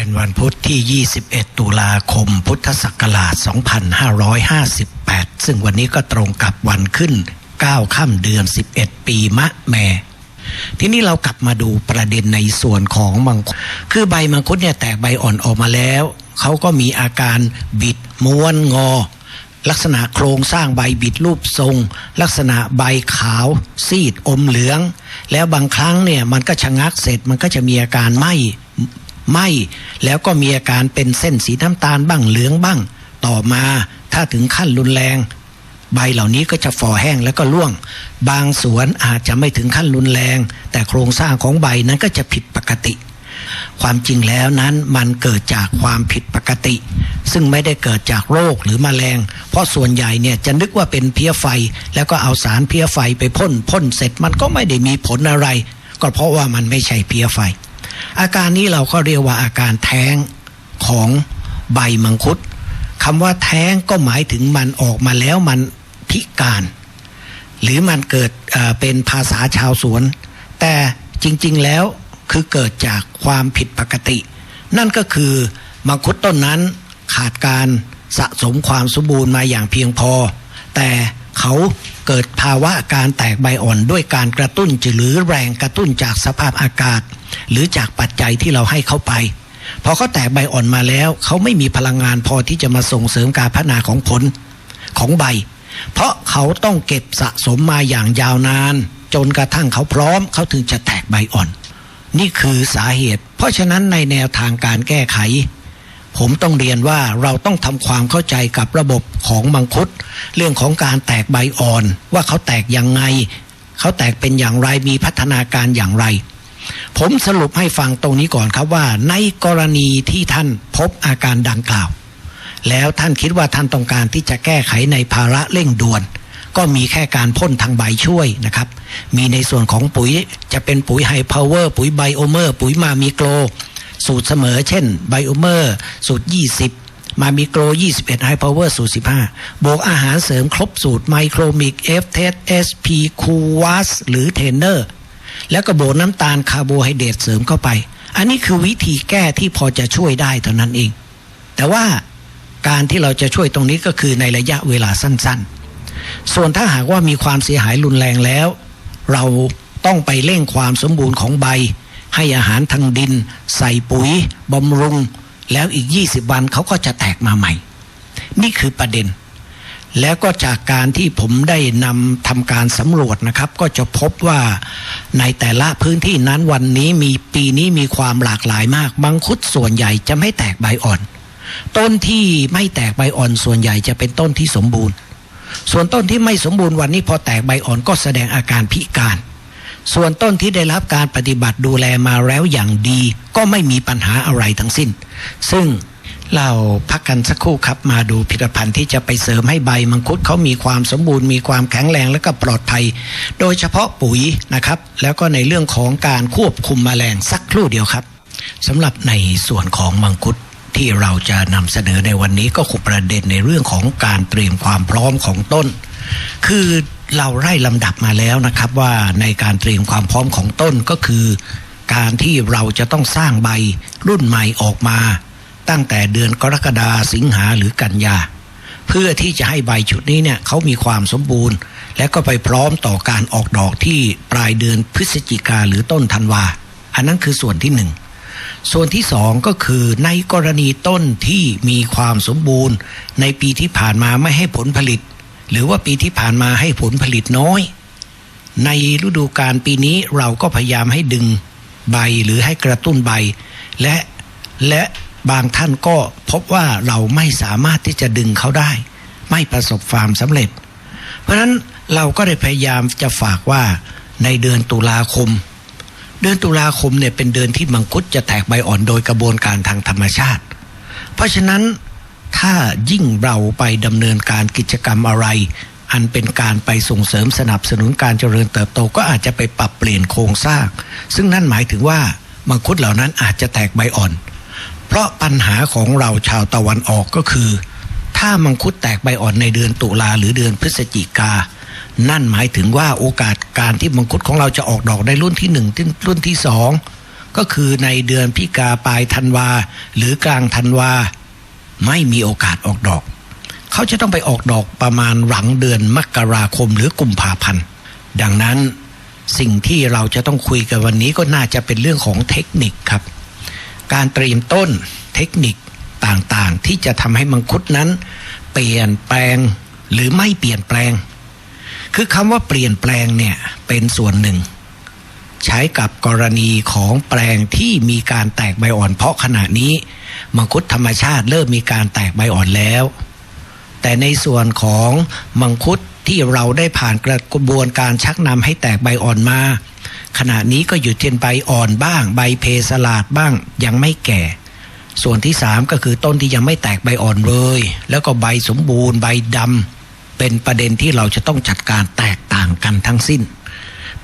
เป็นวันพุทธที่ 21 ตุลาคม พุทธศักราช 2558 ซึ่งวันนี้ก็ตรงกับวันขึ้น 9 ค่ำเดือน 11 ปีมะแม่ ทีนี้เรากลับมาดูประเด็นในส่วนของมังคุดคือใบมังคุดเนี่ยแตกใบอ่อนออกมาแล้ว เขาก็มีอาการบิดม้วนงอ ลักษณะโครงสร้างใบบิดรูปทรง ลักษณะใบขาว ซีดอมเหลือง แล้วบางครั้งเนี่ยมันก็ชะงักเสร็จมันก็จะมีอาการไหม ไหมแล้วก็มีอาการเป็นเส้นสีน้ำตาลบ้างเหลืองบ้าง ต่อมาถ้าถึงขั้นรุนแรง ใบเหล่านี้ก็จะฝ่อแห้งแล้วก็ร่วง บางสวนอาจจะไม่ถึงขั้นรุนแรง แต่โครงสร้างของใบนั้นก็จะผิดปกติ ความจริงแล้วนั้นมันเกิดจากความผิดปกติ ซึ่งไม่ได้เกิดจากโรคหรือมแมลง เพราะส่วนใหญ่เนี่ยจะนึกว่าเป็นเพี้ยไฟ แล้วก็เอาสารเพี้ยไฟไปพ่นพ่นเสร็จมันก็ไม่ได้มีผลอะไร ก็เพราะว่ามันไม่ใช่เพี้ยไฟ อาการนี้เราก็เรียกว่าอาการแท้งของใบมังคุดคำว่าแท้งก็หมายถึงมันออกมาแล้วมันพิการ หรือมันเกิดเเป็นภาษาชาวสวน แต่จริงๆแล้วคือเกิดจากความผิดปกติ นั่นก็คือมังคุดต้นนั้นขาดการสะสมความสมบูรณ์มาอย่างเพียงพอ แต่ เขาเกิดภาวะการแตกใบอ่อนด้วยการกระตุ้นหรือแรงกระตุ้นจากสภาพอากาศ หรือจากปัจจัยที่เราให้เขาไปพอเขาแตกใบอ่อนมาแล้ว เขาไม่มีพลังงานพอที่จะมาส่งเสริมการพัฒนาของผลของใบ เพราะเขาต้องเก็บสะสมมาอย่างยาวนาน จนกระทั่งเขาพร้อม เขาถึงจะแตกใบอ่อน นี่คือสาเหตุ เพราะฉะนั้นในแนวทางการแก้ไข ผมต้องเรียนว่าเราต้องทำความเข้าใจกับระบบของมังคุด เรื่องของการแตกใบอ่อน ว่าเขาแตกยังไง เขาแตกเป็นอย่างไรมีพัฒนาการอย่างไร ผมสรุปให้ฟังตรงนี้ก่อนครับว่า ในกรณีที่ท่านพบอาการดังกล่าว แล้วท่านคิดว่าท่านต้องการที่จะแก้ไขในภาระเร่งด่วนก็มีแค่การพ่นทางใบช่วยนะครับ มีในส่วนของปุ๋ยจะเป็นปุ๋ยไฮพาวเวอร์ปุ๋ยไบโอเมอร์ ปุ๋ยมามีโกล สูตรเสมอ เช่นไบโอเมอร์ สูตร 20 มามีโกล21 ไฮพาวเวอร์ สูตร 15 บวกอาหารเสริมครบสูตรไมโครมิกเอฟเทสเอสพีคูวัสหรือเทนเนอร์ แล้วก็โบกน้ำตาลคาร์โบไฮเดรตเสริมเข้าไป อันนี้คือวิธีแก้ที่พอจะช่วยได้เท่านั้นเอง แต่ว่าการที่เราจะช่วยตรงนี้ก็คือในระยะเวลาสั้นๆ ส่วนถ้าหากว่ามีความเสียหายรุนแรงแล้ว เราต้องไปเร่งความสมบูรณ์ของใบ ให้อาหารทางดิน ใส่ปุ๋ยบำรุง แล้วอีก 20 วันเขาก็จะแตกมาใหม่ นี่คือประเด็น แล้วก็จากการที่ผมได้นำทำการสำรวจนะครับ ก็จะพบว่าในแต่ละพื้นที่นั้นวันนี้มีปีนี้มีความหลากหลายมากมังคุดส่วนใหญ่จะไม่แตกใบอ่อน ต้นที่ไม่แตกใบอ่อนส่วนใหญ่จะเป็นต้นที่สมบูรณ์ ส่วนต้นที่ไม่สมบูรณ์วันนี้พอแตกใบอ่อนก็แสดงอาการพิการ ส่วนต้นที่ได้รับการปฏิบัติดูแลมาแล้วอย่างดี ก็ไม่มีปัญหาอะไรทั้งสิ้น ซึ่งเราพักกันสักครู่ครับมาดูผลิตภัณฑ์ที่จะไปเสริมให้ใบมังคุดเขามีความสมบูรณ์มีความแข็งแรงและก็ปลอดภัย โดยเฉพาะปุ๋ยนะครับ แล้วก็ในเรื่องของการควบคุมแมลงสักครู่เดียวครับสำหรับในส่วนของมังคุดที่เราจะนำเสนอในวันนี้ก็คือประเด็นในเรื่องของการเตรียมความพร้อมของต้น คือ เราไล่ลำดับมาแล้วนะครับว่าในการเตรียมความพร้อมของต้นก็คือ การที่เราจะต้องสร้างใบรุ่นใหม่ออกมา ตั้งแต่เดือนกรกฎาสิงหาหรือกันยา เพื่อที่จะให้ใบชุดนี้เนี่ยเขามีความสมบูรณ์ และก็ไปพร้อมต่อการออกดอกที่ปลายเดือนพฤศจิกาหรือต้นธันวา อันนั้นคือส่วนที่หนึ่งส่วนที่สองก็คือในกรณีต้นที่มีความสมบูรณ์ ในปีที่ผ่านมาไม่ให้ผลผลิต หรือว่าปีที่ผ่านมาให้ผลผลิตน้อย ในฤดูกาลปีนี้เราก็พยายามให้ดึงใบหรือให้กระตุ้นใบ และและบางท่านก็พบว่าเราไม่สามารถที่จะดึงเขาได้ ไม่ประสบความสำเร็จ เพราะฉะนั้นเราก็ได้พยายามจะฝากว่าในเดือนตุลาคม เดือนตุลาคมเนี่ยเป็นเดือนที่มังคุดจะแตกใบอ่อนโดยกระบวนการทางธรรมชาติ เพราะฉะนั้น ถ้ายิ่งเราไปดำเนินการกิจกรรมอะไร อันเป็นการไปส่งเสริมสนับสนุนการเจริญเติบโตก็อาจจะไปปรับเปลี่ยนโครงสร้าง ซึ่งนั่นหมายถึงว่ามังคุดเหล่านั้นอาจจะแตกใบอ่อน เพราะปัญหาของเราชาวตะวันออกก็คือ ถ้ามังคุดแตกใบอ่อนในเดือนตุลาหรือเดือนพฤศจิกา นั่นหมายถึงว่าโอกาสการที่มังคุดของเราจะออกดอกได้รุ่นที่หนึ่งรุ่นที่สองก็คือในเดือนพิกาปลายธันวาหรือกลางธันวา ไม่มีโอกาสออกดอก เขาจะต้องไปออกดอกประมาณหลังเดือนมกราคมหรือกุมภาพันธ์ ดังนั้นสิ่งที่เราจะต้องคุยกันวันนี้ก็น่าจะเป็นเรื่องของเทคนิคครับ การเตรียมต้นเทคนิคต่างๆ ที่จะทำให้มังคุดนั้น เปลี่ยนแปลงหรือไม่เปลี่ยนแปลง คือคำว่าเปลี่ยนแปลงเนี่ยเป็นส่วนหนึ่ง ใช้กับกรณีของแปลงที่มีการแตกใบอ่อน เพราะขณะนี้มังคุดธรรมชาติเริ่มมีการแตกใบอ่อนแล้ว แต่ในส่วนของมังคุดที่เราได้ผ่านกระบวนการชักนำให้แตกใบอ่อนมา ขณะนี้ก็อยู่เช่นใบอ่อนบ้าง ใบเพสลาดบ้างยังไม่แก่ ส่วนที่สามก็คือต้นที่ยังไม่แตกใบอ่อนเลย แล้วก็ใบสมบูรณ์ใบดำเป็นประเด็นที่เราจะต้องจัดการแตกต่างกันทั้งสิ้น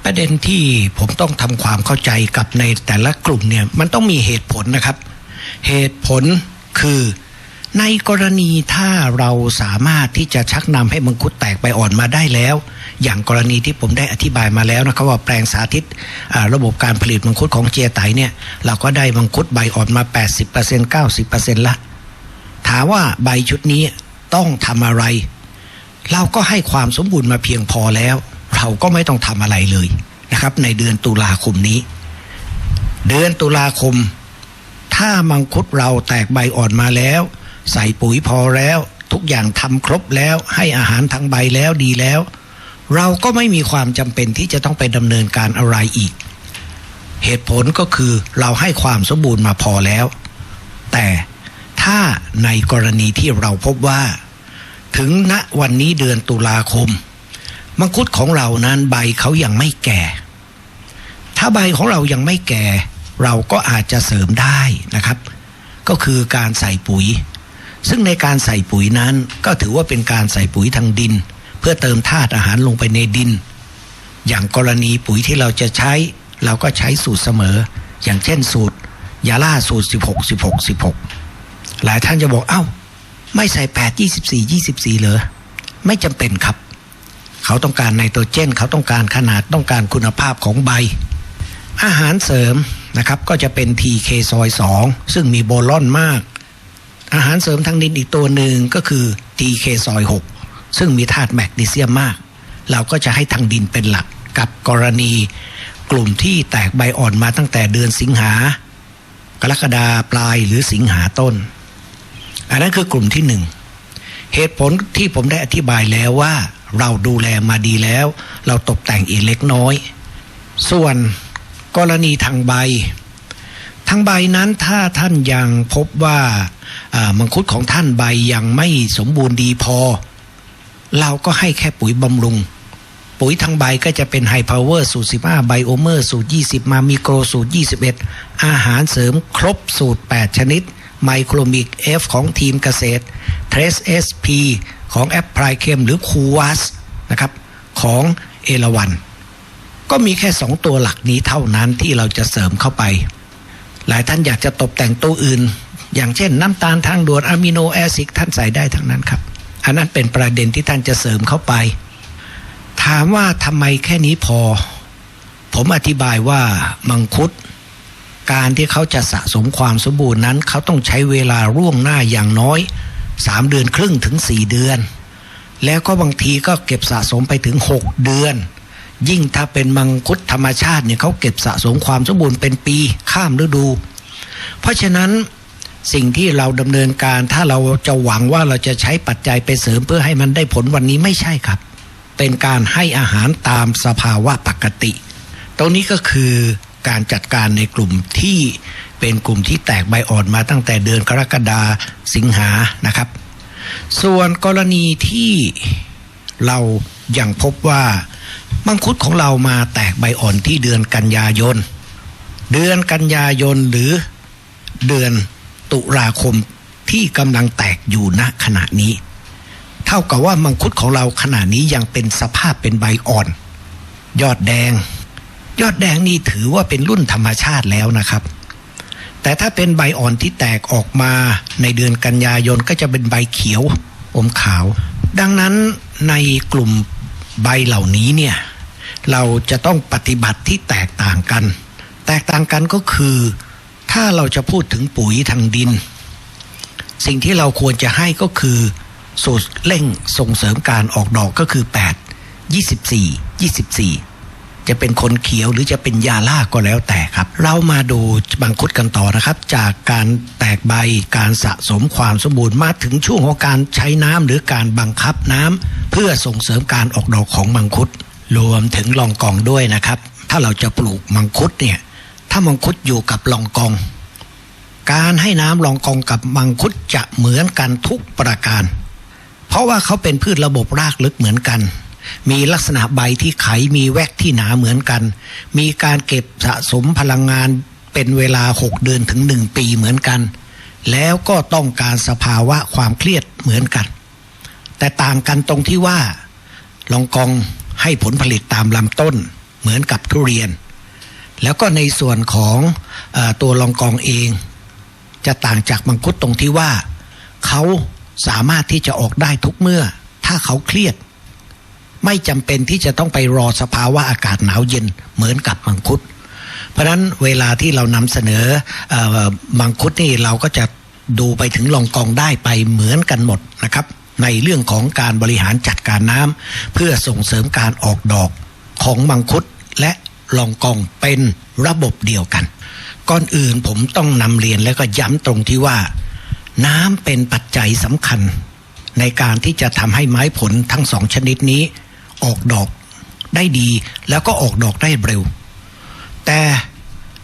ประเด็นที่ผมต้องทำความเข้าใจกับในแต่ละกลุ่มเนี่ยมันต้องมีเหตุผลนะครับ เหตุผลคือในกรณีถ้าเราสามารถที่จะชักนำให้มังคุดแตกใบอ่อนมาได้แล้ว อย่างกรณีที่ผมได้อธิบายมาแล้วนะครับว่าแปลงสาธิตระบบการผลิตมังคุดของเจียไตเนี่ยเราก็ได้มังคุดใบอ่อนมา 80% 90%ละถามว่าใบชุดนี้ต้องทำอะไร เราก็ให้ความสมบูรณ์มาเพียงพอแล้ว เราก็ไม่ต้องทำอะไรเลยนะครับ ในเดือนตุลาคมนี้ เดือนตุลาคม ถ้ามังคุดเราแตกใบอ่อนมาแล้ว ใส่ปุ๋ยพอแล้ว ทุกอย่างทำครบแล้ว ให้อาหารทางใบแล้วดีแล้ว เราก็ไม่มีความจำเป็นที่จะต้องไปดำเนินการอะไรอีก เหตุผลก็คือเราให้ความสมบูรณ์มาพอแล้ว แต่ถ้าในกรณีที่เราพบว่า ถึงณวันนี้เดือนตุลาคม มังคุดของเรานั้นใบเขายังไม่แก่ ถ้าใบของเรายังไม่แก่ เราก็อาจจะเสริมได้นะครับ ก็คือการใส่ปุ๋ย ซึ่งในการใส่ปุ๋ยนั้นก็ถือว่าเป็นการใส่ปุ๋ยทางดิน เพื่อเติมธาตุอาหารลงไปในดิน อย่างกรณีปุ๋ยที่เราจะใช้ เราก็ใช้สูตรเสมอ อย่างเช่นสูตร ยาล่าสูตร 16 16 16 หลายท่านจะบอกเอา้า ไม่ใส่ 8 24 24 เหรอไม่จำเป็นครับ เขาต้องการไนโตรเจน เขาต้องการขนาดต้องการคุณภาพของใบ อาหารเสริมนะครับก็จะเป็น TK ซอย2ซึ่งมีโบลอนมาก อาหารเสริมทางดินอีกตัวหนึ่งก็คือ TK ซอย6ซึ่งมีธาตุแมกนีเซียมมาก เราก็จะให้ทางดินเป็นหลักกับกรณีกลุ่มที่แตกใบอ่อนมาตั้งแต่เดือนสิงหากรกฎาปลายหรือสิงหาต้น อันนั้นคือกลุ่มที่หนึ่งเหตุผลที่ผมได้อธิบายแล้วว่า เราดูแลมาดีแล้ว เราตกแต่งอีกเล็กน้อย ส่วนกรณีทางใบ ทางใบนั้นถ้าท่านยังพบว่ามังคุดของท่านใบยังไม่สมบูรณ์ดีพอ เราก็ให้แค่ปุ๋ยบำรุง ปุ๋ยทางใบก็จะเป็นไฮพาวเวอร์สูตร15ไบโอเมอร์สูตร 20 มามิโครสูตร 21 อาหารเสริมครบสูตร 8 ชนิดไมโครมิก F ของทีมเกษตรเทรส SP ของแอปพลายเคมหรือคูวัสนะครับของเอราวันก็มีแค่สองตัวหลักนี้เท่านั้นที่เราจะเสริมเข้าไป หลายท่านอยากจะตกแต่งตัวอื่น อย่างเช่นน้ำตาลทางด่วนอะมิโนแอซิดท่านใส่ได้ทั้งนั้นครับ อันนั้นเป็นประเด็นที่ท่านจะเสริมเข้าไป ถามว่าทำไมแค่นี้พอ ผมอธิบายว่ามังคุด การที่เขาจะสะสมความสมบูรณ์นั้น เขาต้องใช้เวลาร่วงหน้าอย่างน้อย สามเดือนครึ่งถึงสี่เดือน แล้วก็บางทีก็เก็บสะสมไปถึงหกเดือน ยิ่งถ้าเป็นมังคุดธรรมชาติเนี่ยเขาเก็บสะสมความสมบูรณ์เป็นปีข้ามฤดู เพราะฉะนั้นสิ่งที่เราดำเนินการถ้าเราจะหวังว่าเราจะใช้ปัจจัยไปเสริมเพื่อให้มันได้ผลวันนี้ไม่ใช่ครับ เป็นการให้อาหารตามสภาวะปกติ ตรงนี้ก็คือ การจัดการในกลุ่มที่เป็นกลุ่มที่แตกใบอ่อนมาตั้งแต่เดือนกรกฎาสิงหานะครับ ส่วนกรณีที่เรายัางพบว่ามังคุดของเรามาแตกใบอ่อนที่เดือนกันยายน เดือนกันยายนหรือเดือนตุลาคมที่กำลังแตกอยู่ณขณะนี้ เท่ากับว่ามังคุดของเราขณะนี้ยังเป็นสภาพเป็นใบอ่อน ยอดแดง ยอดแดงนี่ถือว่าเป็นรุ่นธรรมชาติแล้วนะครับ แต่ถ้าเป็นใบอ่อนที่แตกออกมาในเดือนกันยายนก็จะเป็นใบเขียวอมขาว ดังนั้นในกลุ่มใบเหล่านี้เนี่ยเราจะต้องปฏิบัติที่แตกต่างกัน แตกต่างกันก็คือ ถ้าเราจะพูดถึงปุ๋ยทางดิน สิ่งที่เราควรจะให้ก็คือ สูตรเร่งส่งเสริมการออกดอกก็คือ 8 24 24 จะเป็นคนเขียวหรือจะเป็นยาล่าก็แล้วแต่ครับ เรามาดูบังคุดกันต่อนะครับ จากการแตกใบการสะสมความสมบูรณ์มาถึงช่วงของการใช้น้ำหรือการบังคับน้ำเพื่อส่งเสริมการออกดอกของมังคุด รวมถึงลองกองด้วยนะครับ ถ้าเราจะปลูกมังคุดเนี่ยถ้ามังคุดอยู่กับลองกอง การให้น้ำลองกองกับมังคุดจะเหมือนกันทุกประการ เพราะว่าเขาเป็นพืชระบบรากลึกเหมือนกัน มีลักษณะใบที่ไขมีแวกที่หนาเหมือนกัน มีการเก็บสะสมพลังงานเป็นเวลา 6 เดือนถึง 1 ปีเหมือนกัน แล้วก็ต้องการสภาวะความเครียดเหมือนกัน แต่ต่างกันตรงที่ว่า ลองกองให้ผลผลิตตามลำต้นเหมือนกับทุเรียน แล้วก็ในส่วนของอตัวลองกองเอง จะต่างจากมังคุดตรงที่ว่า เขาสามารถที่จะออกได้ทุกเมื่อ ถ้าเขาเครียด ไม่จำเป็นที่จะต้องไปรอสภาวะอากาศหนาวเย็นเหมือนกับมังคุด เพราะฉะนั้นเวลาที่เรานำเสนออมังคุดนี่เราก็จะดูไปถึงลองกองได้ไปเหมือนกันหมดนะครับในเรื่องของการบริหารจัดการน้ำเพื่อส่งเสริมการออกดอกของมังคุดและลองกองเป็นระบบเดียวกัน ก่อนอื่นผมต้องนำเรียนแล้วก็ย้ำตรงที่ว่า น้ำเป็นปัจจัยสำคัญ ในการที่จะทำให้ไม้ผลทั้งสองชนิดนี้ ออกดอกได้ดีแล้วก็ออกดอกได้เร็ว แต่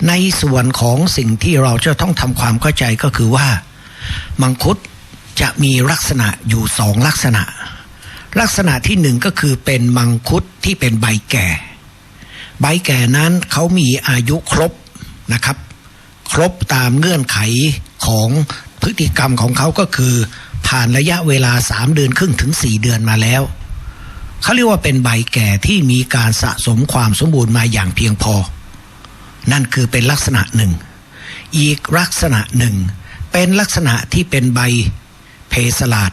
ในส่วนของสิ่งที่เราจะต้องทำความเข้าใจก็คือว่า มังคุดจะมีลักษณะอยู่สองลักษณะ ลักษณะที่หนึ่งก็คือเป็นมังคุดที่เป็นใบแก่ ใบแก่นั้นเขามีอายุครบนะครับ ครบตามเงื่อนไขของพฤติกรรมของเขาก็คือ ผ่านระยะเวลาสามเดือนครึ่งถึงสี่เดือนมาแล้ว เขาเรียกว่าเป็นใบแก่ที่มีการสะสมความสมบูรณ์มาอย่างเพียงพอ นั่นคือเป็นลักษณะหนึ่ง อีกลักษณะหนึ่ง เป็นลักษณะที่เป็นใบเพสลาด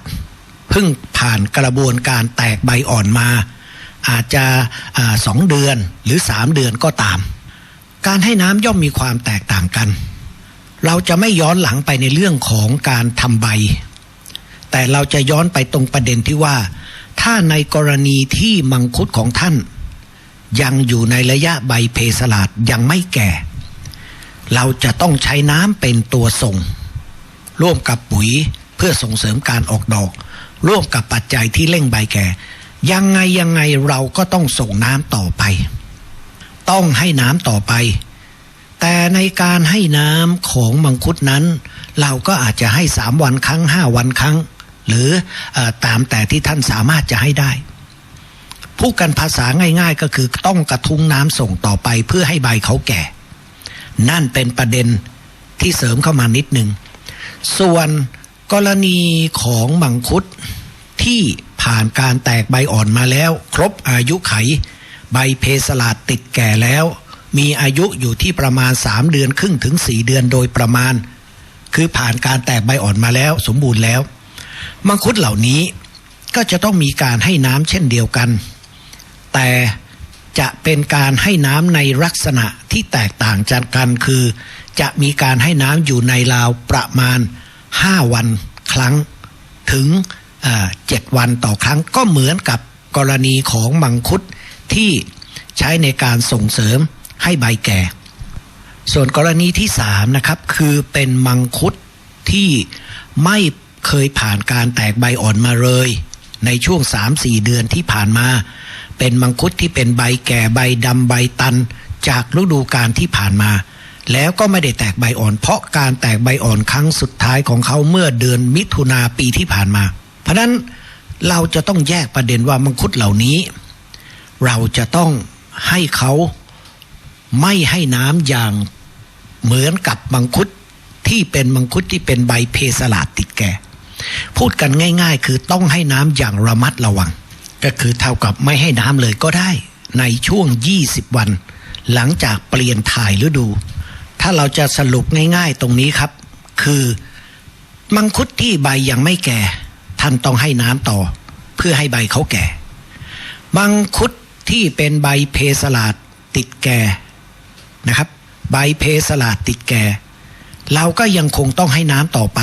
เพิ่งผ่านกระบวนการแตกใบอ่อนมา อาจจะสองเดือนหรือสามเดือนก็ตาม การให้น้ำย่อมมีความแตกต่างกัน เราจะไม่ย้อนหลังไปในเรื่องของการทำใบ แต่เราจะย้อนไปตรงประเด็นที่ว่า ถ้าในกรณีที่มังคุดของท่าน ยังอยู่ในระยะใบเพสลาดยังไม่แก่ เราจะต้องใช้น้ำเป็นตัวส่ง ร่วมกับปุ๋ยเพื่อส่งเสริมการออกดอก ร่วมกับปัจจัยที่เร่งใบแก่ ยังไงยังไงเราก็ต้องส่งน้ำต่อไป ต้องให้น้ำต่อไป แต่ในการให้น้ำของมังคุดนั้น เราก็อาจจะให้สามวันครั้งห้าวันครั้ง หรืออตามแต่ที่ท่านสามารถจะให้ได้พูดกันภาษาง่าย ๆ ก็คือต้องกระทุ้งน้ำส่งต่อไปเพื่อให้ใบเขาแก่ นั่นเป็นประเด็นที่เสริมเข้ามานิดนึง ส่วนกรณีของมังคุดที่ผ่านการแตกใบอ่อนมาแล้ว ครบอายุไข ใบเพสลาดติดแก่แล้ว มีอายุอยู่ที่ประมาณ 3 เดือนครึ่งถึง 4 เดือนโดยประมาณ คือผ่านการแตกใบอ่อนมาแล้ว สมบูรณ์แล้ว มังคุดเหล่านี้ก็จะต้องมีการให้น้ำเช่นเดียวกัน แต่จะเป็นการให้น้ำในลักษณะที่แตกต่างจากกันคือ จะมีการให้น้ำอยู่ในราวประมาณ 5 วันครั้งถึงเจ็ดวันต่อครั้งก็เหมือนกับกรณีของมังคุดที่ใช้ในการส่งเสริมให้ใบแก่ ส่วนกรณีที่สามนะครับคือเป็นมังคุดที่ไม่ เคยผ่านการแตกใบอ่อนมาเลย ในช่วง 3-4 เดือนที่ผ่านมา เป็นมังคุดที่เป็นใบแก่ใบดำใบตัน จากฤดูกาลที่ผ่านมา แล้วก็ไม่ได้แตกใบอ่อน เพราะการแตกใบอ่อนครั้งสุดท้ายของเขาเมื่อเดือนมิถุนาปีที่ผ่านมา เพราะนั้นเราจะต้องแยกประเด็นว่ามังคุดเหล่านี้ เราจะต้องให้เขาไม่ให้น้ำอย่างเหมือนกับมังคุดที่เป็นมังคุดที่เป็นใบเพสลาดติดแก่ พูดกันง่าย ๆ คือต้องให้น้ำอย่างระมัดระวัง ก็คือเท่ากับไม่ให้น้ำเลยก็ได้ ในช่วง 20 วัน หลังจากเปลี่ยนถ่ายฤดู ถ้าเราจะสรุปง่าย ๆ ตรงนี้ครับ คือมังคุดที่ใบยังไม่แก่ ท่านต้องให้น้ำต่อ เพื่อให้ใบเขาแก่ มังคุดที่เป็นใบเพสลาดติดแก่นะครับ ใบเพสลาดติดแก่ เราก็ยังคงต้องให้น้ำต่อไป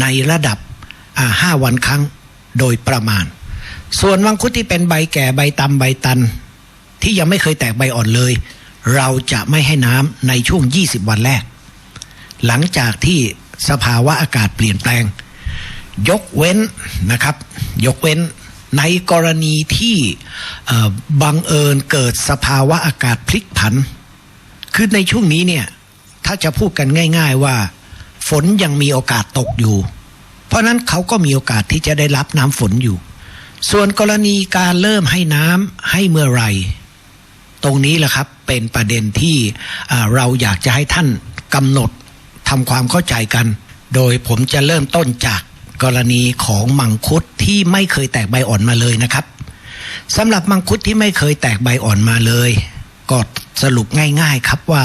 ในระดับ ห้าวันครั้งโดยประมาณ ส่วนมังคุดที่เป็นใบแก่ใบตำใบตัน ที่ยังไม่เคยแตกใบอ่อนเลย เราจะไม่ให้น้ำในช่วง 20 วันแรก หลังจากที่สภาวะอากาศเปลี่ยนแปลง ยกเว้นนะครับ ยกเว้นในกรณีที่บังเอิญเกิดสภาวะอากาศพลิกผัน คือในช่วงนี้เนี่ย ถ้าจะพูดกันง่าย ๆว่า ฝนยังมีโอกาสตกอยู่ เพราะนั้นเขาก็มีโอกาสที่จะได้รับน้ำฝนอยู่ ส่วนกรณีการเริ่มให้น้ำให้เมื่อไรตรงนี้แหละครับเป็นประเด็นที่เราอยากจะให้ท่านกำหนดทำความเข้าใจกัน โดยผมจะเริ่มต้นจากกรณีของมังคุดที่ไม่เคยแตกใบอ่อนมาเลยนะครับสำหรับมังคุดที่ไม่เคยแตกใบอ่อนมาเลย ก็สรุปง่ายๆครับว่า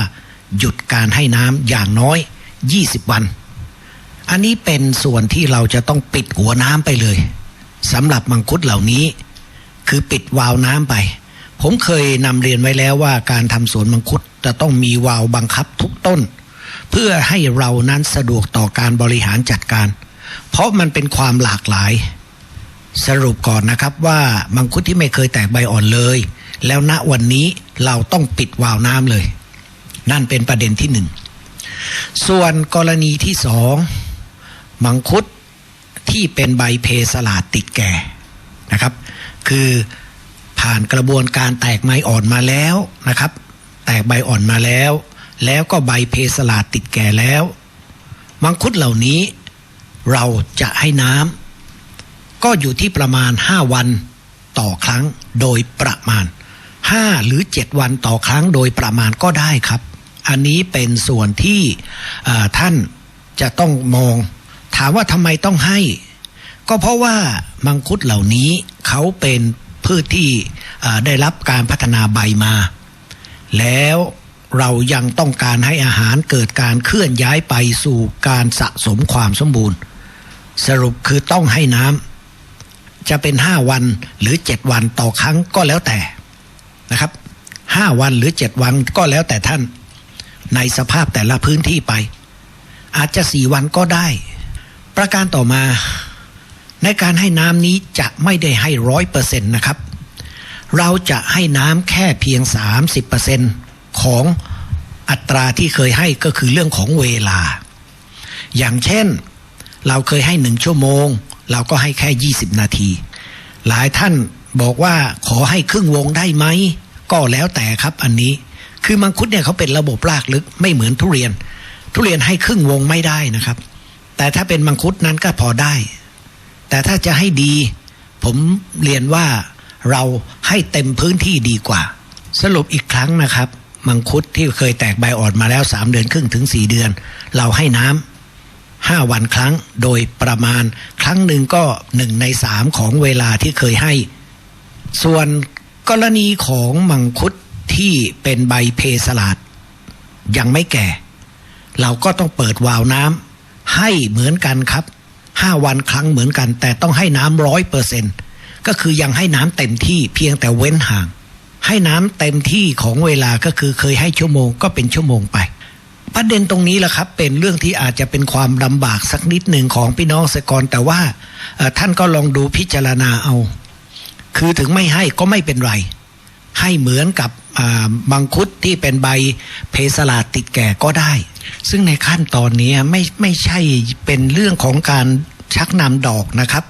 หยุดการให้น้ำอย่างน้อย 20 วัน อันนี้เป็นส่วนที่เราจะต้องปิดหัวน้ำไปเลยสำหรับมังคุดเหล่านี้ คือปิดวาล์วน้ำไป ผมเคยนำเรียนไว้แล้วว่าการทำสวนมังคุดจะต้องมีวาล์วบังคับทุกต้น เพื่อให้เรานั้นสะดวกต่อการบริหารจัดการ เพราะมันเป็นความหลากหลาย สรุปก่อนนะครับว่ามังคุดที่ไม่เคยแตกใบอ่อนเลย แล้วณวันนี้เราต้องปิดวาล์วน้ำเลย นั่นเป็นประเด็นที่หนึ่งส่วนกรณีที่สอง มังคุดที่เป็นใบเพสลาดติดแก่นะครับ คือผ่านกระบวนการแตกใบอ่อนมาแล้วนะครับ แตกใบอ่อนมาแล้ว แล้วก็ใบเพสลาดติดแก่แล้ว มังคุดเหล่านี้เราจะให้น้ำก็อยู่ที่ประมาณ 5 วันต่อครั้งโดยประมาณ 5 หรือ 7 วันต่อครั้งโดยประมาณก็ได้ครับ อันนี้เป็นส่วนที่ท่านจะต้องมอง ถามว่าทำไมต้องให้ ก็เพราะว่ามังคุดเหล่านี้เขาเป็นพืชที่ได้รับการพัฒนาใบมา แล้วเรายังต้องการให้อาหารเกิดการเคลื่อนย้ายไปสู่การสะสมความสมบูรณ์ สรุปคือต้องให้น้ำจะเป็นห้าวันหรือเจ็ดวันต่อครั้งก็แล้วแต่นะครับห้าวันหรือเจ็ดวันก็แล้วแต่ท่าน ในสภาพแต่ละพื้นที่ไป อาจจะสี่วันก็ได้ ประการต่อมา ในการให้น้ำนี้จะไม่ได้ให้ร้อยเปอร์เซ็นต์นะครับ เราจะให้น้ำแค่เพียง 30%ของอัตราที่เคยให้ก็คือเรื่องของเวลา อย่างเช่น เราเคยให้หนึ่งชั่วโมง เราก็ให้แค่ 20 นาที หลายท่านบอกว่าขอให้ครึ่งวงได้ไหม ก็แล้วแต่ครับอันนี้ คือมังคุดเนี่ยเขาเป็นระบบรากลึกไม่เหมือนทุเรียน ทุเรียนให้ครึ่งวงไม่ได้นะครับ แต่ถ้าเป็นมังคุดนั้นก็พอได้ แต่ถ้าจะให้ดี ผมเรียนว่าเราให้เต็มพื้นที่ดีกว่า สรุปอีกครั้งนะครับ มังคุดที่เคยแตกใบอ่อนมาแล้ว 3 เดือนครึ่งถึง 4 เดือน เราให้น้ำห้าวันครั้งโดยประมาณครั้งหนึ่งก็หนึ่งในสามของเวลาที่เคยให้ ส่วนกรณีของมังคุดที่เป็นใบเพสลาด ยังไม่แก่ เราก็ต้องเปิดวาล์วน้ำ ให้เหมือนกันครับห้าวันครั้งเหมือนกัน แต่ต้องให้น้ำร้อยเปอร์เซ็นก็คือยังให้น้ำเต็มที่เพียงแต่เว้นห่าง ให้น้ำเต็มที่ของเวลาก็คือเคยให้ชั่วโมงก็เป็นชั่วโมงไป ประเด็นตรงนี้แหละครับ เป็นเรื่องที่อาจจะเป็นความลำบากสักนิดหนึ่งของพี่น้องเกรกรแต่ว่าท่านก็ลองดูพิจารณาเอา คือถึงไม่ให้ก็ไม่เป็นไร ให้เหมือนกับ มังคุดที่เป็นใบเพสลาดติดแก่ก็ได้ ซึ่งในขั้นตอนนี้ไม่ไม่ใช่เป็นเรื่องของการชักนำดอกนะครับ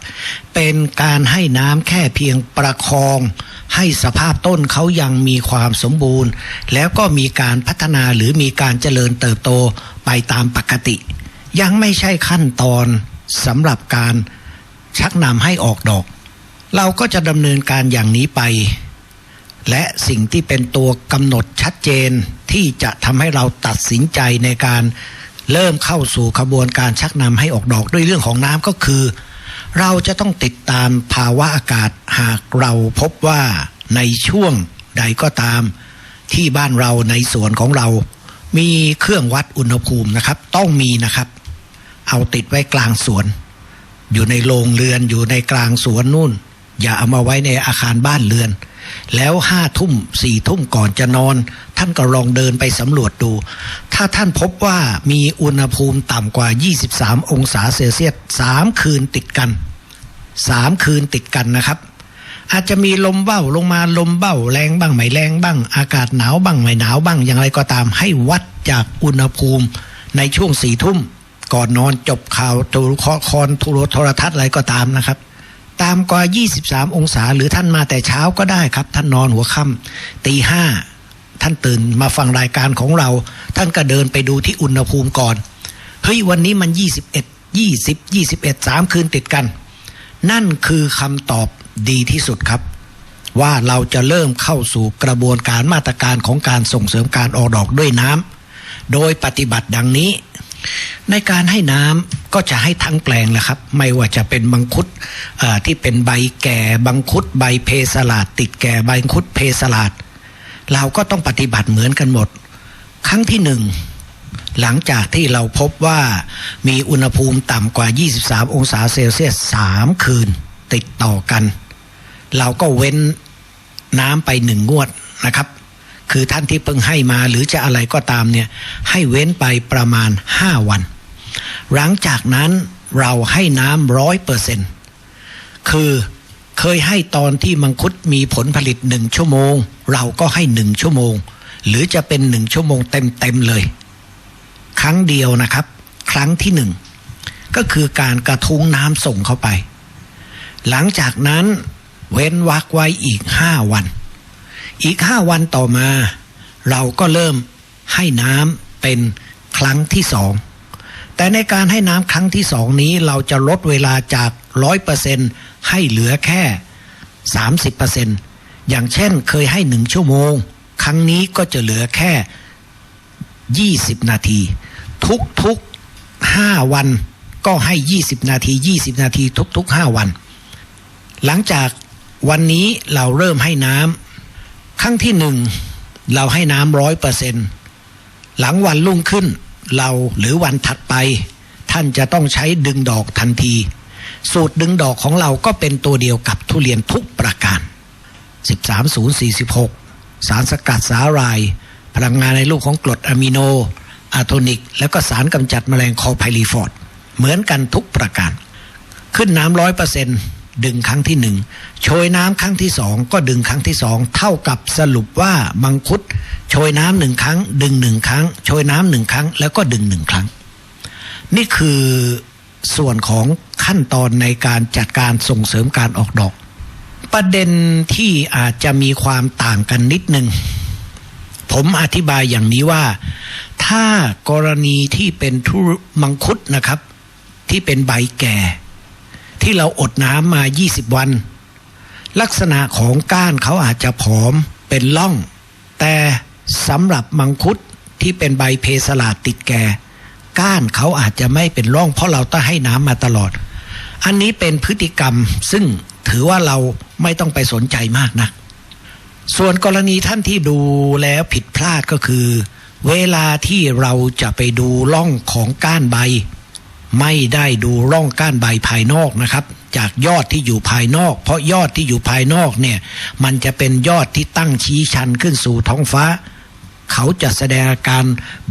เป็นการให้น้ำแค่เพียงประคอง ให้สภาพต้นเขายังมีความสมบูรณ์ แล้วก็มีการพัฒนาหรือมีการเจริญเติบโตไปตามปกติ ยังไม่ใช่ขั้นตอนสำหรับการชักนำให้ออกดอก เราก็จะดำเนินการอย่างนี้ไป และสิ่งที่เป็นตัวกำหนดชัดเจนที่จะทำให้เราตัดสินใจในการเริ่มเข้าสู่ขบวนการชักนำให้ออกดอกด้วยเรื่องของน้ำก็คือ เราจะต้องติดตามภาวะอากาศหากเราพบว่าในช่วงใดก็ตาม ที่บ้านเราในสวนของเรา มีเครื่องวัดอุณหภูมินะครับ ต้องมีนะครับ เอาติดไว้กลางสวน อยู่ในโรงเรือนอยู่ในกลางสวนนู่น อย่าเอามาไว้ในอาคารบ้านเรือน แล้วห้าทุ่มสี่ทุ่มก่อนจะนอน ท่านก็ลองเดินไปสำรวจดู ถ้าท่านพบว่ามีอุณหภูมิต่ำกว่า 23 องศาเซลเซียส3คืนติดกัน3คืนติดกันนะครับ อาจจะมีลมเบ้าลงมาลมเบ้าแรงบ้างไม่แรงบ้าง อากาศหนาวบ้างไม่หนาวบ้างอย่างไรก็ตามให้วัดจากอุณหภูมิในช่วงสี่ทุ่มก่อนนอนจบข่าวโทรคอนโทรทัศน์อะไรก็ตามนะครับ ตามกว่า23 องศา หรือท่านมาแต่เช้าก็ได้ครับ ท่านนอนหัวค่ำตีห้าท่านตื่นมาฟังรายการของเรา ท่านก็เดินไปดูที่อุณหภูมิก่อน เฮ้ย วันนี้มัน 21 20 21 3 คืนติดกัน นั่นคือคำตอบดีที่สุดครับ ว่าเราจะเริ่มเข้าสู่กระบวนการมาตรการของการส่งเสริมการออกดอกด้วยน้ำโดยปฏิบัติดังนี้ ในการให้น้ำก็จะให้ทั้งแปลงแหละครับ ไม่ว่าจะเป็นบังคุดที่เป็นใบแก่บังคุดใบเพสลาด ติดแก่ใบคุดเพสลาด เราก็ต้องปฏิบัติเหมือนกันหมด ครั้งที่หนึ่งหลังจากที่เราพบว่ามีอุณหภูมิต่ำกว่า 23 องศาเซลเซียส 3 คืนติดต่อกัน เราก็เว้นน้ำไปหนึ่งงวดนะครับ คือท่านที่เพิ่งให้มาหรือจะอะไรก็ตามเนี่ยให้เว้นไปประมาณ 5 วัน หลังจากนั้นเราให้น้ำร้อยเปอร์เซ็นต์คือเคยให้ตอนที่มังคุดมีผลผลิตหนึ่งชั่วโมง เราก็ให้หนึ่งชั่วโมง หรือจะเป็นหนึ่งชั่วโมงเต็มๆเลย ครั้งเดียวนะครับ ครั้งที่หนึ่งก็คือการกระทุ้งน้ำส่งเข้าไป หลังจากนั้นเว้นวักไว้อีกห้าวัน อีกห้าวันต่อมา เราก็เริ่มให้น้ำเป็นครั้งที่สอง แต่ในการให้น้ำครั้งที่สองนี้เราจะลดเวลาจากร้อยเปอร์เซ็นให้เหลือแค่สามสิบเปอร์เซ็นอย่างเช่นเคยให้หนึ่งชั่วโมง ครั้งนี้ก็จะเหลือแค่ยี่สิบนาที ทุกทุกห้าวันก็ให้ยี่สิบนาทียี่สิบนาทีทุกทุกห้าวัน หลังจากวันนี้เราเริ่มให้น้ำ ครั้งที่หนึ่งเราให้น้ำร้อยเปอร์เซ็นหลังวันรุ่งขึ้น เราหรือวันถัดไป ท่านจะต้องใช้ดึงดอกทันที สูตรดึงดอกของเราก็เป็นตัวเดียวกับทุเรียนทุกประการ 13046 สารสกัดสาหร่าย พลังงานในลูกของกรดอะมิโนอะโทนิก แล้วก็สารกำจัดแมลงคอไพลีฟอร์ด เหมือนกันทุกประการ ขึ้นน้ำร้อยเปอร์เซ็น ดึงครั้งที่หนึ่งโชยน้ำครั้งที่สองก็ดึงครั้งที่สองเท่ากับสรุปว่ามังคุดโชยน้ำหนึ่งครั้ง ดึงหนึ่งครั้ง โชยน้ำหนึ่งครั้ง แล้วก็ดึงหนึ่งครั้ง นี่คือส่วนของขั้นตอนในการจัดการส่งเสริมการออกดอก ประเด็นที่อาจจะมีความต่างกันนิดนึงผมอธิบายอย่างนี้ว่า ถ้ากรณีที่เป็นทุมังคุดนะครับ ที่เป็นใบแก่ ที่เราอดน้ำมา 20 วัน ลักษณะของก้านเขาอาจจะผอมเป็นล่อง แต่สำหรับมังคุดที่เป็นใบเพสลาดติดแก่ ก้านเขาอาจจะไม่เป็นร่อง เพราะเราต้องให้น้ำมาตลอด อันนี้เป็นพฤติกรรมซึ่งถือว่าเราไม่ต้องไปสนใจมากนะ ส่วนกรณีท่านที่ดูแล้วผิดพลาดก็คือ เวลาที่เราจะไปดูร่องของก้านใบ ไม่ได้ดูร่องก้านใบภายนอกนะครับ จากยอดที่อยู่ภายนอก เพราะยอดที่อยู่ภายนอกเนี่ย มันจะเป็นยอดที่ตั้งชี้ชันขึ้นสู่ท้องฟ้า เขาจะแสดงอาการ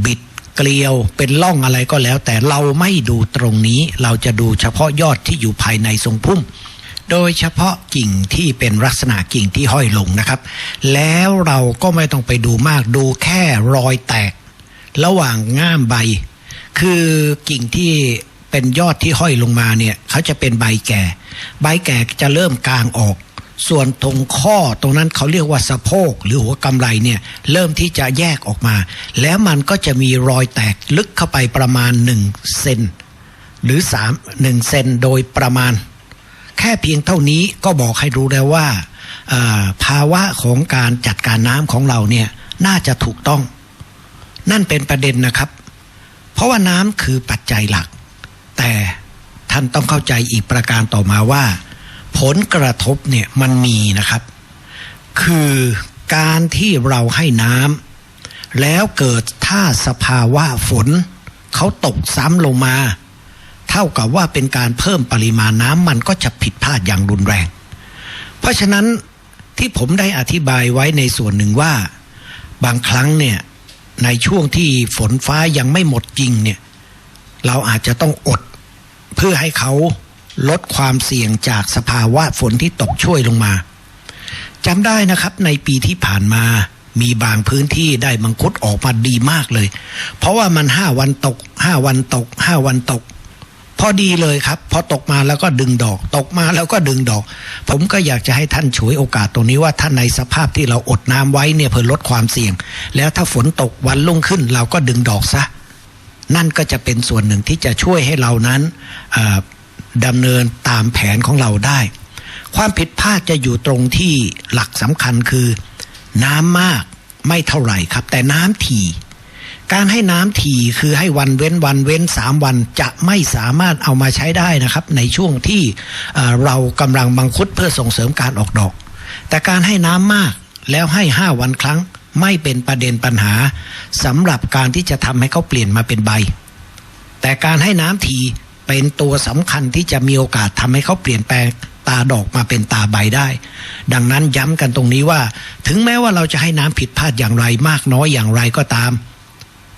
บิดเกลียวเป็นร่องอะไรก็แล้ว แต่เราไม่ดูตรงนี้เราจะดูเฉพาะยอดที่อยู่ภายในทรงพุ่ม โดยเฉพาะกิ่งที่เป็นลักษณะกิ่งที่ห้อยลงนะครับ แล้วเราก็ไม่ต้องไปดูมากดูแค่รอยแตก ระหว่างง่ามใบ คือกิ่งที่ เป็นยอดที่ห้อยลงมาเนี่ยเขาจะเป็นใบแก่ ใบแก่จะเริ่มกลางออก ส่วนตรงข้อตรงนั้นเขาเรียกว่าสะโพกหรือหัวกำไรเนี่ยเริ่มที่จะแยกออกมา แล้วมันก็จะมีรอยแตกลึกเข้าไปประมาณ1เซนหรือ3 1เซนโดยประมาณ แค่เพียงเท่านี้ก็บอกให้รู้แล้วว่าภาวะของการจัดการน้ำของเราเนี่ยน่าจะถูกต้อง นั่นเป็นประเด็นนะครับ เพราะว่าน้ำคือปัจจัยหลัก แต่ท่านต้องเข้าใจอีกประการต่อมาว่า ผลกระทบเนี่ยมันมีนะครับ คือการที่เราให้น้ำแล้วเกิดถ้าสภาวะฝนเขาตกซ้ำลงมา เท่ากับว่าเป็นการเพิ่มปริมาณน้ำมันก็จะผิดพลาดอย่างรุนแรง เพราะฉะนั้นที่ผมได้อธิบายไว้ในส่วนหนึ่งว่า บางครั้งเนี่ยในช่วงที่ฝนฟ้ายังไม่หมดจริงเนี่ย เราอาจจะต้องอด เพื่อให้เขาลดความเสี่ยงจากสภาวะฝนที่ตกช่วยลงมาจำได้นะครับในปีที่ผ่านมามีบางพื้นที่ได้มังคุดออกมาดีมากเลย เพราะว่ามันห้าวันตกห้าวันตกห้าวันตก พอดีเลยครับ พอตกมาแล้วก็ดึงดอก ตกมาแล้วก็ดึงดอก ผมก็อยากจะให้ท่านฉวยโอกาสตรงนี้ว่าท่านในสภาพที่เราอดน้ำไว้เนี่ยเพื่อลดความเสี่ยง แล้วถ้าฝนตกวันลุ่งขึ้นเราก็ดึงดอกซะ นั่นก็จะเป็นส่วนหนึ่งที่จะช่วยให้เรานั้นดำเนินตามแผนของเราได้ ความผิดพลาดจะอยู่ตรงที่หลักสำคัญคือ น้ำมากไม่เท่าไหร่ครับ แต่น้ำถี่การให้น้ำถี่คือให้วันเว้นวันเว้นสามวันจะไม่สามารถเอามาใช้ได้นะครับ ในช่วงที่เรากำลังบังคุดเพื่อส่งเสริมการออกดอก แต่การให้น้ำมากแล้วให้ห้าวันครั้ง ไม่เป็นประเด็นปัญหาสำหรับการที่จะทำให้เขาเปลี่ยนมาเป็นใบ แต่การให้น้ำทีเป็นตัวสำคัญที่จะมีโอกาสทำให้เขาเปลี่ยนแปลงตาดอกมาเป็นตาใบได้ ดังนั้นย้ำกันตรงนี้ว่า ถึงแม้ว่าเราจะให้น้ำผิดพลาดอย่างไรมากน้อยอย่างไรก็ตาม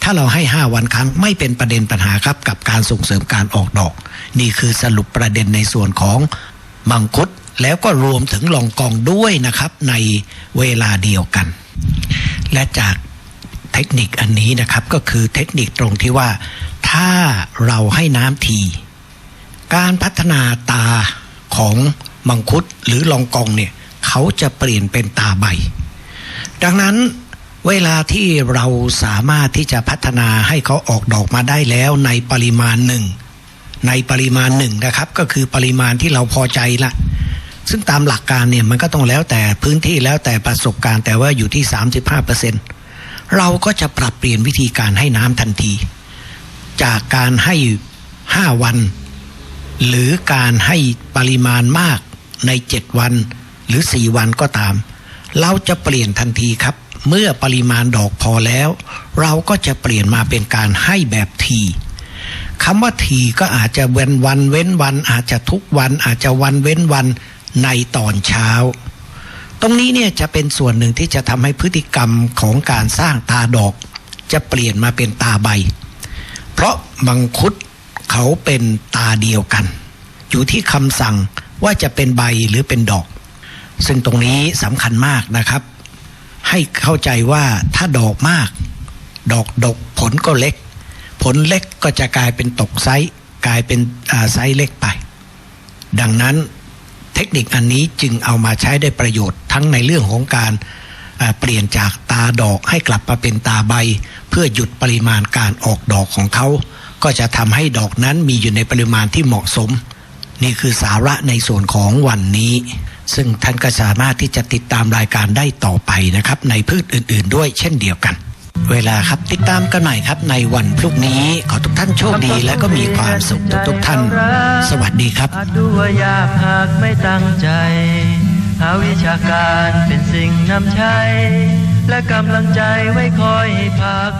ถ้าเราให้ห้าวันครั้งไม่เป็นประเด็นปัญหาครับกับการส่งเสริมการออกดอก นี่คือสรุปประเด็นในส่วนของมังคุด แล้วก็รวมถึงลองกองด้วยนะครับในเวลาเดียวกัน และจากเทคนิคอันนี้นะครับก็คือเทคนิคตรงที่ว่า ถ้าเราให้น้ำที การพัฒนาตาของมังคุดหรือลองกองเนี่ยเขาจะเปลี่ยนเป็นตาใบ ดังนั้นเวลาที่เราสามารถที่จะพัฒนาให้เขาออกดอกมาได้แล้วในปริมาณหนึ่ง ในปริมาณหนึ่งนะครับ ก็คือปริมาณที่เราพอใจละ ซึ่งตามหลักการเนี่ยมันก็ต้องแล้วแต่พื้นที่แล้วแต่ประสบการณ์แต่ว่าอยู่ที่ 35%เราก็จะปรับเปลี่ยนวิธีการให้น้ำทันที จากการให้ 5 วัน หรือการให้ปริมาณมากในเจ็ดวัน หรือสี่วันก็ตาม เราจะเปลี่ยนทันทีครับ เมื่อปริมาณดอกพอแล้ว เราก็จะเปลี่ยนมาเป็นการให้แบบทีคำว่าทีก็อาจจะเว้นวันเว้นวัน อาจจะทุกวันอาจจะวันเว้นวัน ในตอนเช้า ตรงนี้เนี่ยจะเป็นส่วนหนึ่งที่จะทำให้พฤติกรรมของการสร้างตาดอก จะเปลี่ยนมาเป็นตาใบ เพราะมังคุดเขาเป็นตาเดียวกัน อยู่ที่คำสั่งว่าจะเป็นใบหรือเป็นดอก ซึ่งตรงนี้สำคัญมากนะครับ ให้เข้าใจว่าถ้าดอกมาก ดอกดกผลก็เล็ก ผลเล็กก็จะกลายเป็นตกไซส์กลายเป็นไซส์เล็กไป ดังนั้น เทคนิคอันนี้จึงเอามาใช้ได้ประโยชน์ทั้งในเรื่องของการเปลี่ยนจากตาดอกให้กลับมาเป็นตาใบ เพื่อหยุดปริมาณการออกดอกของเขา ก็จะทำให้ดอกนั้นมีอยู่ในปริมาณที่เหมาะสม นี่คือสาระในส่วนของวันนี้ ซึ่งท่านก็สามารถที่จะติดตามรายการได้ต่อไปนะครับ ในพืชอื่น ๆ ด้วยเช่นเดียวกัน เวลาครับติดตามกันใหม่ครับในวันพรุ่งนี้ ขอทุกท่านโชคดีและก็มีความสุขทุกทุกท่าน สวัสดีครับอาจดูว่ายากหากไม่ตั้งใจหาวิชาการเป็นสิ่งนำใช้ และกำลังใจไว้คอยภาค